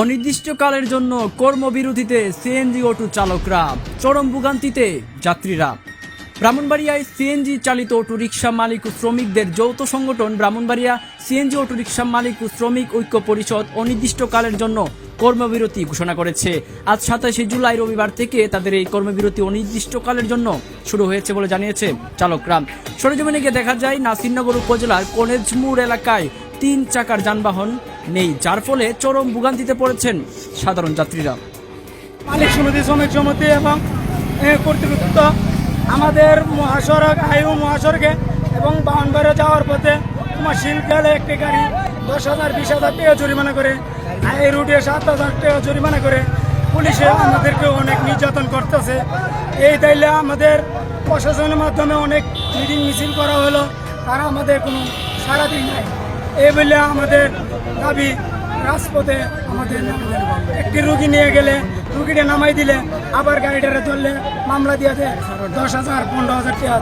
অনির্দিষ্টকালের জন্য কর্মবিরতিতে CNG auto চালকরা, চরম ভোগান্তিতে যাত্রীরা। ব্রাহ্মণবাড়িয়ায় সিএনজি চালিত অটোরিকশা মালিক ও শ্রমিকদের যৌথ সংগঠন ব্রাহ্মণবাড়িয়া সিএনজি অটোরিকশা মালিক ও শ্রমিক ঐক্য পরিষদ অনির্দিষ্টকালের জন্য কর্মবিরতি ঘোষণা করেছে। আজ সাতাশে জুলাই রবিবার থেকে তাদের এই কর্মবিরতি অনির্দিষ্টকালের জন্য শুরু হয়েছে বলে জানিয়েছে চালকরা। সরেজমিনে গিয়ে দেখা যায়, নাসিরনগর উপজেলার কনেজমুর এলাকায় তিন চাকার যানবাহন নেই, যার ফলে চরম ভোগান্তিতে পড়েছেন সাধারণ যাত্রীরা। মালিক সমিতি শ্রমিক সমিতি এবং কর্তৃপক্ষ আমাদের মহাসড়ক আয়ু মহাসড়কে এবং বাউনবাড়ে যাওয়ার পথে তোমার শিলকালে একটি গাড়ি দশ হাজার, বিশ হাজার টাকা জরিমানা করে, এই রুটে সাত হাজার টাকা জরিমানা করে পুলিশে আমাদেরকে অনেক নির্যাতন করতেছে। এই তাইলে আমাদের প্রশাসনের মাধ্যমে অনেক মিটিং মিছিল করা হলো, তারা আমাদের কোনো সারা দিন নাই। এই বলে আমাদের দাবি, রাজপথে আমাদের একটি রুগী নিয়ে গেলে, রুগীটা নামাই দিলে, আবার গাড়িটারে ধরলে, মামলা দিয়ে। দশ হাজার, পনেরো হাজার টাকা।